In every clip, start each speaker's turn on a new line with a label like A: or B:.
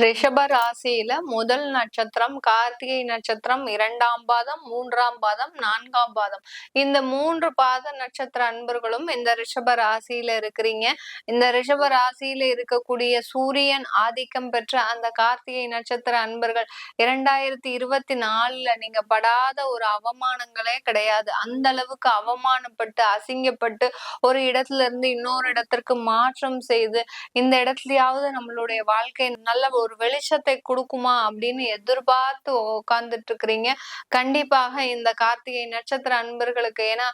A: ரிஷப ராசியில முதல் நட்சத்திரம் கார்த்திகை நட்சத்திரம் இரண்டாம் பாதம் மூன்றாம் பாதம் நான்காம் பாதம். இந்த மூன்று பாத நட்சத்திர அன்பர்களும் இந்த ரிஷப ராசியில இருக்கிறீங்க. இந்த ரிஷப ராசியில இருக்கக்கூடிய சூரியன் ஆதிக்கம் பெற்ற அந்த கார்த்திகை நட்சத்திர அன்பர்கள் இரண்டாயிரத்தி இருபத்தி நாலுல நீங்க படாத ஒரு அவமானங்களே கிடையாது. அந்த அளவுக்கு அவமானப்பட்டு அசிங்கப்பட்டு ஒரு இடத்துல இருந்து இன்னொரு இடத்திற்கு மாற்றம் செய்து இந்த இடத்துலயாவது நம்மளுடைய வாழ்க்கை நல்ல நல்ல ஒரு வெளிச்சத்தை கொடுக்குமா அப்படின்னு எதிர்பார்த்து உட்காந்துட்டு இருக்கிறீங்க கண்டிப்பாக இந்த கார்த்திகை நட்சத்திர அன்பர்களுக்கு ஏன்னா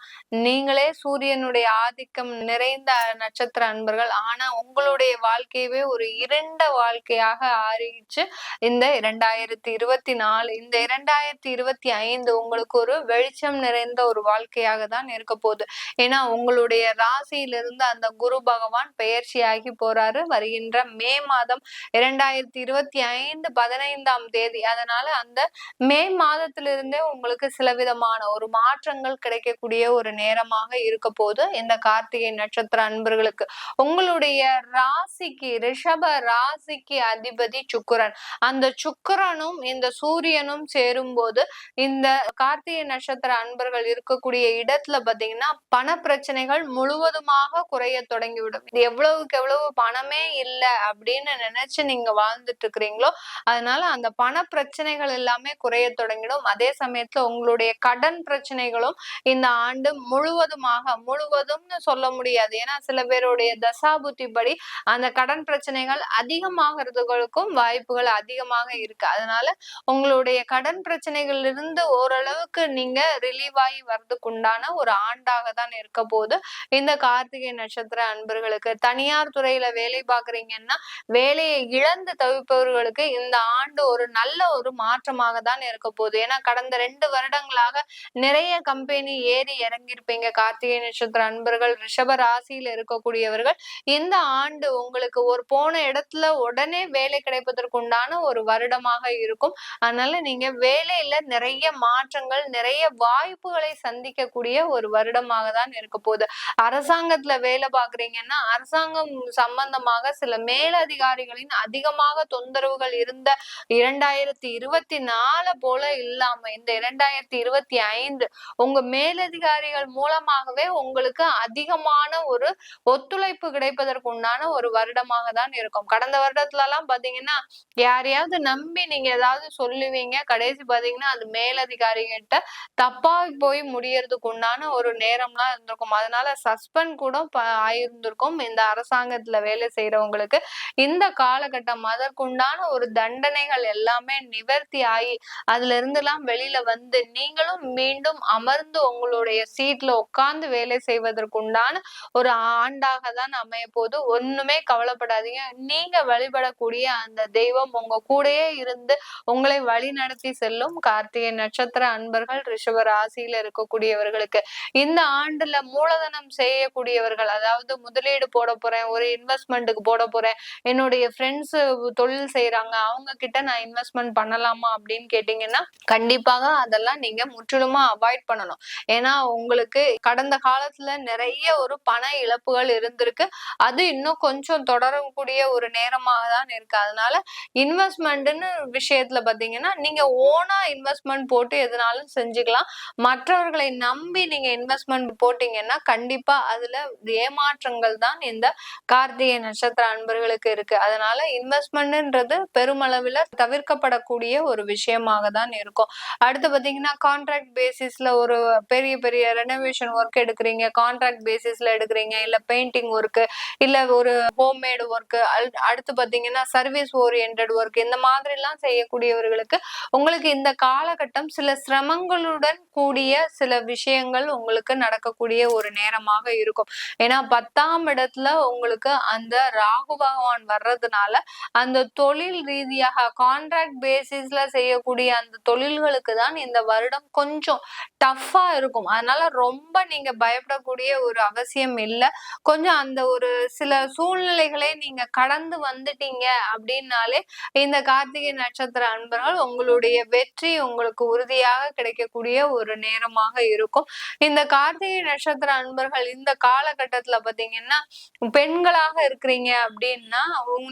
A: நீங்களே சூரியனுடைய ஆதிக்கம் நிறைந்த நட்சத்திர அன்பர்கள். ஆனா உங்களுடைய வாழ்க்கையவே ஒரு இருண்ட வாழ்க்கையாக ஆரம்பிச்சு இந்த இரண்டாயிரத்தி இருபத்தி நாலு இந்த இரண்டாயிரத்தி இருபத்தி ஐந்து உங்களுக்கு ஒரு வெளிச்சம் நிறைந்த ஒரு வாழ்க்கையாக தான் இருக்க போகுது. ஏன்னா உங்களுடைய ராசியிலிருந்து அந்த குரு பகவான் பெயர்ச்சியாகி போறாரு. வருகின்ற மே மாதம் இரண்டாயிரத்தி இருபத்தி ஐந்து பதினைந்தாம் தேதி. அதனால அந்த மே மாதத்திலிருந்தே உங்களுக்கு சில விதமான ஒரு மாற்றங்கள் கிடைக்கக்கூடிய ஒரு நேரமாக இருக்க போது இந்த கார்த்திகை நட்சத்திர அன்பர்களுக்கு உங்களுடைய ராசிக்கு ரிஷப ராசிக்கு அதிபதி சுக்கரன். அந்த சுக்கரனும் இந்த சூரியனும் சேரும் போது இந்த கார்த்திகை நட்சத்திர அன்பர்கள் இருக்கக்கூடிய இடத்துல பாத்தீங்கன்னா பண பிரச்சனைகள் முழுவதுமாக குறைய தொடங்கிவிடும். எவ்வளவுக்கு எவ்வளவு பணமே இல்லை அப்படின்னு நினைச்சு நீங்க வாழ்ந்துட்டு இருக்கிறீங்களோ அதனால அந்த பண பிரச்சனைகள் எல்லாமே குறைய தொடங்கிடும். அதே சமயத்துல உங்களுடைய கடன் பிரச்சனைகளும் இந்த ஆண்டு முழுவதுமாக முழுவதும்னு சொல்ல முடியாது. ஏன்னா சில பேருடைய தசாபுத்தி படி அந்த கடன் பிரச்சனைகள் அதிகமாகிறதுகளுக்கும் வாய்ப்புகள் அதிகமாக இருக்கு. அதனால உங்களுடைய கடன் பிரச்சனைகள் இருந்து ஓரளவுக்கு நீங்க ரிலீவ் ஆகி வர்றதுக்குண்டான ஒரு ஆண்டாக தான் இருக்க போது இந்த கார்த்திகை நட்சத்திர அன்பர்களுக்கு தனியார் துறையில வேலை பார்க்குறீங்கன்னா வேலையை இழந்து தவிப்பவர்களுக்கு இந்த ஆண்டு ஒரு நல்ல ஒரு மாற்றமாக தான் இருக்க போகுது. ஏன்னா கடந்த ரெண்டு வருடங்களாக நிறைய கம்பெனி ஏறி இறங்கியிருப்பீங்க. கார்த்திகை நட்சத்திர அன்பர்கள் ரிஷப ராசியில் இருக்கக்கூடியவர்கள். இந்த ஆண்டு உங்களுக்கு ஒரு போன இடத்துல உடனே வேலை கிடைப்பதற்கு உண்டான ஒரு வருடமாக இருக்கும். அதனால நீங்க வேலையில நிறைய மாற்றங்கள் நிறைய வாய்ப்புகளை சந்திக்கக்கூடிய ஒரு வருடமாக தான் இருக்க போகுது. அரசாங்கத்துல வேலை பாக்குறீங்கன்னா அரசாங்கம் சம்பந்தமாக சில மேலதிகாரிகளின் அதிகம் அதிகமாக தொந்தரவுகள் இருந்த இரண்டாயிரத்தி இருபத்தி நாலு போல இல்லாம இந்த இரண்டாயிரத்தி இருபத்தி ஐந்து உங்க மேலதிகாரிகள் மூலமாகவே உங்களுக்கு அதிகமான ஒரு ஒத்துழைப்பு கிடைப்பதற்கு உண்டான ஒரு வருடமாக தான் இருக்கும். கடந்த வருடத்துல எல்லாம் பாத்தீங்கன்னா யாரையாவது நம்பி நீங்க ஏதாவது சொல்லுவீங்க கடைசி பாத்தீங்கன்னா அது மேலதிகாரிகிட்ட தப்பா போய் முடியறதுக்கு உண்டான ஒரு நேரம்லாம் இருந்திருக்கும். அதனால சஸ்பெண்ட் கூட ஆயிருந்திருக்கும். இந்த அரசாங்கத்துல வேலை செய்யறவங்களுக்கு இந்த காலகட்டம் அதற்குண்டான ஒரு தண்டனைகள் எல்லாமே நிவர்த்தி ஆகி அதுல இருந்து எல்லாம் வெளியில வந்து நீங்களும் மீண்டும் அமர்ந்து உங்களுடைய சீட்ல உட்கார்ந்து வேலை செய்வதற்குண்டான ஒரு ஆண்டாக தான் அமைய போது ஒண்ணுமே கவலைப்படாதீங்க. நீங்க வழிபடக்கூடிய அந்த தெய்வம் உங்க கூடயே இருந்து உங்களை வழி நடத்தி செல்லும் கார்த்திகை நட்சத்திர அன்பர்கள் ரிஷப ராசியில இருக்கக்கூடியவர்களுக்கு. இந்த ஆண்டுல மூலதனம் செய்யக்கூடியவர்கள் அதாவது முதலீடு போட போறேன் ஒரு இன்வெஸ்ட்மெண்ட்டுக்கு போட போறேன் என்னுடைய ஃப்ரெண்ட்ஸ் தொழில் செய்யறாங்க அவங்க கிட்ட நான் இன்வெஸ்ட்மெண்ட் பண்ணலாமா அப்படின்னு கேட்டீங்கன்னா கண்டிப்பாக அதெல்லாம் நீங்க முற்றிலுமா அவாய்ட் பண்ணணும். ஏன்னா உங்களுக்கு கடந்த காலத்துல நிறைய ஒரு பண இழப்புகள் இருந்திருக்கு. அது இன்னும் கொஞ்சம் தொடரக்கூடிய ஒரு நேரமாக தான் இருக்கு. அதனால இன்வெஸ்ட்மெண்ட்னு விஷயத்துல பாத்தீங்கன்னா நீங்க ஓனா இன்வெஸ்ட்மெண்ட் போட்டு எதுனாலும் செஞ்சுக்கலாம். மற்றவர்களை நம்பி நீங்க இன்வெஸ்ட்மெண்ட் போட்டீங்கன்னா கண்டிப்பா அதுல ஏமாற்றங்கள் தான் இந்த கார்த்திகை நட்சத்திர அன்பர்களுக்கு இருக்கு. அதனால இன்வெஸ்ட்மெண்ட்ன்றது பெருமளவில் தவிர்க்கப்படக்கூடிய ஒரு விஷயமாக தான் இருக்கும். அடுத்து பாத்தீங்கன்னா கான்ட்ராக்ட் பேசிஸ்ல ஒரு பெரிய பெரிய ரெனோவேஷன் ஒர்க் எடுக்கிறீங்க. கான்ட்ராக்ட் பேசிஸ்ல எடுக்கிறீங்க. இல்ல பெயிண்டிங் ஒர்க்கு இல்ல ஒரு ஹோம்மேடு ஒர்க் அடுத்து பாத்தீங்கன்னா சர்வீஸ் ஓரியன்ட் ஒர்க் இந்த மாதிரி எல்லாம் செய்யக்கூடியவர்களுக்கு உங்களுக்கு இந்த காலகட்டம் சில சிரமங்களுடன் கூடிய சில விஷயங்கள் உங்களுக்கு நடக்கக்கூடிய ஒரு நேரமாக இருக்கும். ஏன்னா பத்தாம் இடத்துல உங்களுக்கு அந்த ராகு பகவான் வர்றதுனால அந்த தொழில் ரீதியாக கான்ட்ராக்ட் பேசிஸ்ல செய்யக்கூடிய அந்த தொழில்களுக்கு தான் இந்த வருடம் கொஞ்சம் டஃப்பா இருக்கும். அதனால ரொம்ப நீங்க பயப்படக்கூடிய ஒரு அவசியம் இல்லை. கொஞ்சம் அந்த ஒரு சில சூழ்நிலைகளை நீங்க கடந்து வந்துட்டீங்க அப்படின்னாலே இந்த கார்த்திகை நட்சத்திர அன்பர்கள் உங்களுடைய வெற்றி உங்களுக்கு உறுதியாக கிடைக்கக்கூடிய ஒரு நேரமாக இருக்கும். இந்த கார்த்திகை நட்சத்திர அன்பர்கள் இந்த காலகட்டத்துல பாத்தீங்கன்னா பெண்களாக இருக்கிறீங்க அப்படின்னா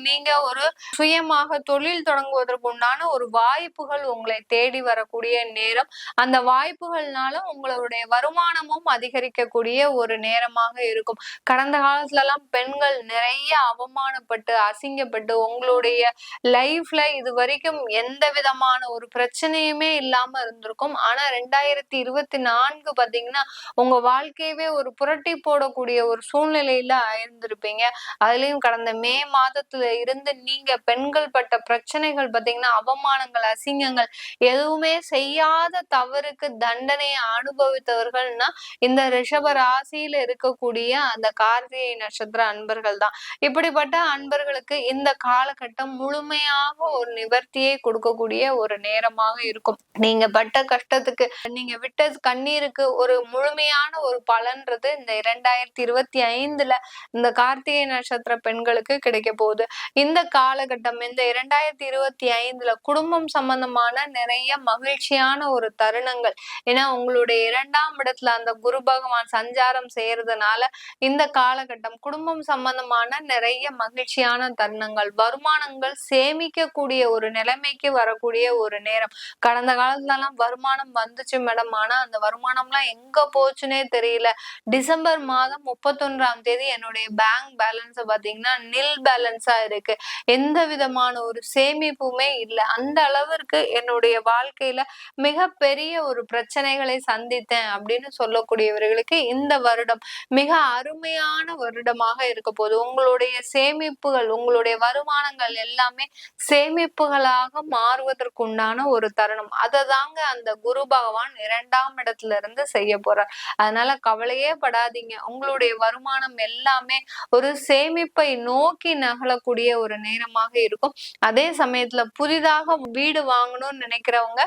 A: நீங்க ஒரு சுயமாக தொழில் தொடங்குவதற்கு உண்டான ஒரு வாய்ப்புகள் உங்களை தேடி வரக்கூடிய நேரம். அந்த வாய்ப்புகள்னால உங்களுடைய வருமானமும் அதிகரிக்கக்கூடிய ஒரு நேரமாக இருக்கும். கடந்த காலத்துல எல்லாம் பெண்கள் நிறைய அவமானப்பட்டு அசிங்கப்பட்டு உங்களுடைய லைஃப்ல இது வரைக்கும் எந்த விதமான ஒரு பிரச்சனையுமே இல்லாம இருந்திருக்கும். ஆனா ரெண்டாயிரத்தி இருபத்தி நான்கு பாத்தீங்கன்னா உங்க வாழ்க்கையவே ஒரு புரட்டி போடக்கூடிய ஒரு சூழ்நிலையில இருந்திருப்பீங்க அதுலயும் கடந்த மே மாதத்துல இருந்து நீங்க பெண்கள் பட்ட பிரச்சனைகள் பாத்தீங்கன்னா அவமானங்கள் அசிங்கங்கள் எதுவுமே செய்யாத தவறுக்கு தண்டனையை அனுபவித்தவர்கள்னா இந்த ரிஷப ராசியில இருக்கக்கூடிய அந்த கார்த்திகை நட்சத்திர அன்பர்கள் தான். இப்படிப்பட்ட அன்பர்களுக்கு இந்த காலகட்டம் முழுமையாக ஒரு நிவர்த்தியை கொடுக்கக்கூடிய ஒரு நேரமாக இருக்கும். நீங்க பட்ட கஷ்டத்துக்கு நீங்க விட்ட கண்ணீருக்கு ஒரு முழுமையான ஒரு பலன்றது இந்த இரண்டாயிரத்தி இருபத்தி ஐந்துல இந்த கார்த்திகை நட்சத்திர பெண்களுக்கு கிடைக்க போகுது. இந்த காலகட்டம். இந்த இரண்டாயிரத்தி இருபத்தி ஐந்துல குடும்பம் சம்பந்தமான நிறைய மகிழ்ச்சியான ஒரு தருணங்கள். ஏன்னா உங்களுடைய இரண்டாம் இடத்துல அந்த குரு பகவான் சஞ்சாரம் செய்யறதுனால இந்த காலகட்டம் குடும்பம் சம்பந்தமான நிறைய மகிழ்ச்சியான தருணங்கள். வருமானங்கள் சேமிக்கக்கூடிய ஒரு நிலைமைக்கு வரக்கூடிய ஒரு நேரம். கடந்த காலத்துல எல்லாம் வருமானம் வந்துச்சு மேடம். ஆனா அந்த வருமானம்லாம் எங்க போச்சுன்னே தெரியல. டிசம்பர் மாதம் முப்பத்தொன்றாம் தேதி என்னுடைய பேங்க் பேலன்ஸ் பாத்தீங்கன்னா நில் பேலன்ஸா இருக்கு. எந்த விதமான ஒரு சேமிப்புமே இல்லை. அந்த அளவிற்கு என்னுடைய வாழ்க்கையில மிகப்பெரிய ஒரு பிரச்சனைகளை சந்தித்தேன் அப்படின்னு சொல்லக்கூடியவர்களுக்கு இந்த வருடம் மிக அருமையான வருடமாக இருக்க போது உங்களுடைய சேமிப்புகள் உங்களுடைய வருமானங்கள் எல்லாமே சேமிப்புகளாக மாறுவதற்குண்டான ஒரு தருணம். அதை தாங்க அந்த குரு பகவான் இரண்டாம் இடத்துல இருந்து செய்ய போறார். அதனால கவலையே படாதீங்க. உங்களுடைய வருமானம் எல்லாமே ஒரு சேமிப்பை நோக்கி நகலக்கூடிய ஒரு நேரம் நேரமாக இருக்கும். அதே சமயத்துல புதிதாக வீடு வாங்கணும்னு நினைக்கிறவங்க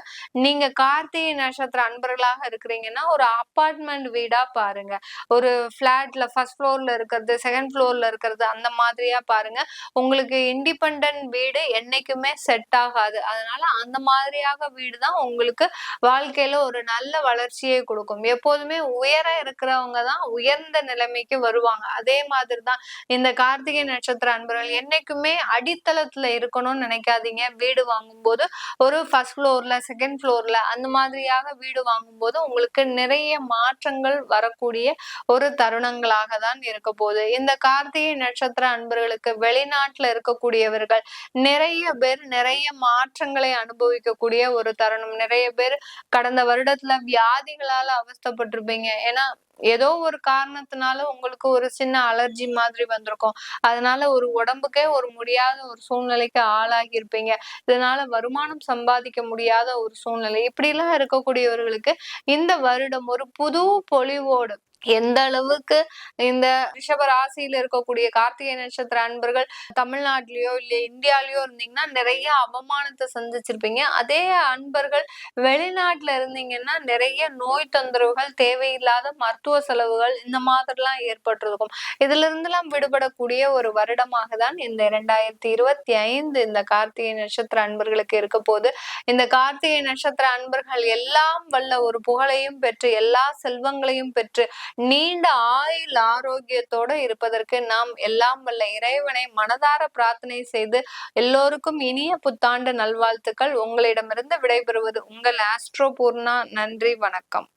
A: நீங்க கார்த்திகை நட்சத்திர அன்பர்களாக இருக்கிறீங்கன்னா ஒரு அப்பார்ட்மெண்ட் வீடா பாருங்க. ஒரு பிளாட்ல ஃபர்ஸ்ட் ஃப்ளோர்ல இருக்கிறது செகண்ட் ஃப்ளோர்ல இருக்கிறது அந்த மாதிரியா பாருங்க. உங்களுக்கு இண்டிபெண்ட் வீடு என்னைக்குமே செட் ஆகாது. அதனால அந்த மாதிரியாக வீடு தான் உங்களுக்கு வாழ்க்கையில ஒரு நல்ல வளர்ச்சியை கொடுக்கும். எப்போதுமே உயர இருக்கிறவங்க தான் உயர்ந்த நிலைமைக்கு வருவாங்க. அதே மாதிரி தான் இந்த கார்த்திகை நட்சத்திர அன்பர்கள் என்னைக்குமே அடி அடித்தளத்துல இருக்கணும்னு நினைக்காதீங்க. வீடு வாங்கும்போது ஒரு ஃபர்ஸ்ட் ஃப்ளோர்ல செகண்ட் ஃப்ளோர்ல அந்த மாதிரியாக வீடு வாங்கும்போது உங்களுக்கு நிறைய மாற்றங்கள் வரக்கூடிய ஒரு தருணங்களாக தான் இருக்க போகுது. இந்த கார்த்திகை நட்சத்திர அன்பர்களுக்கு வெளிநாட்டுல இருக்கக்கூடியவர்கள் நிறைய பேர் நிறைய மாற்றங்களை அனுபவிக்கக்கூடிய ஒரு தருணம். நிறைய பேர் கடந்த வருடத்துல வியாதிகளால அவஸ்தப்பட்டிருப்பீங்க. ஏன்னா ஏதோ ஒரு காரணத்தினால உங்களுக்கு ஒரு சின்ன அலர்ஜி மாதிரி வந்திருக்கும். அதனால ஒரு உடம்புக்கே ஒரு முடியாத ஒரு சூழ்நிலைக்கு ஆளாகி இருப்பீங்க இதனால வருமானம் சம்பாதிக்க முடியாத ஒரு சூழ்நிலை. இப்படி எல்லாம் இருக்கக்கூடியவர்களுக்கு இந்த வருடம் ஒரு புது பொலிவோடு எந்த அளவுக்கு இந்த ரிஷப ராசியில இருக்கக்கூடிய கார்த்திகை நட்சத்திர அன்பர்கள் தமிழ்நாட்டிலயோ இல்ல இந்தியாலயோ இருந்தீங்கன்னா நிறைய அவமானத்தை சந்திச்சிருப்பீங்க. அதே அன்பர்கள் வெளிநாட்டுல இருந்தீங்கன்னா நிறைய நோய் தொந்தரவுகள் தேவையில்லாத மருத்துவ செலவுகள் இந்த மாதிரிலாம் ஏற்பட்டிருக்கும். இதுல இருந்தெல்லாம் விடுபடக்கூடிய ஒரு வருடமாக தான் இந்த இரண்டாயிரத்தி இருபத்தி ஐந்து இந்த கார்த்திகை நட்சத்திர அன்பர்களுக்கு இருக்க போது இந்த கார்த்திகை நட்சத்திர அன்பர்கள் எல்லாம் வல்ல ஒரு புகழையும் பெற்று எல்லா செல்வங்களையும் பெற்று நீண்ட ஆயுள் ஆரோக்கியத்தோட இருப்பதற்கு நாம் எல்லாம் வல்ல இறைவனை மனதார பிரார்த்தனை செய்து எல்லோருக்கும் இனிய புத்தாண்டு நல்வாழ்த்துக்கள். உங்களிடமிருந்து விடைபெறுவது உங்கள் ஆஸ்ட்ரோ பூர்ணா. நன்றி வணக்கம்.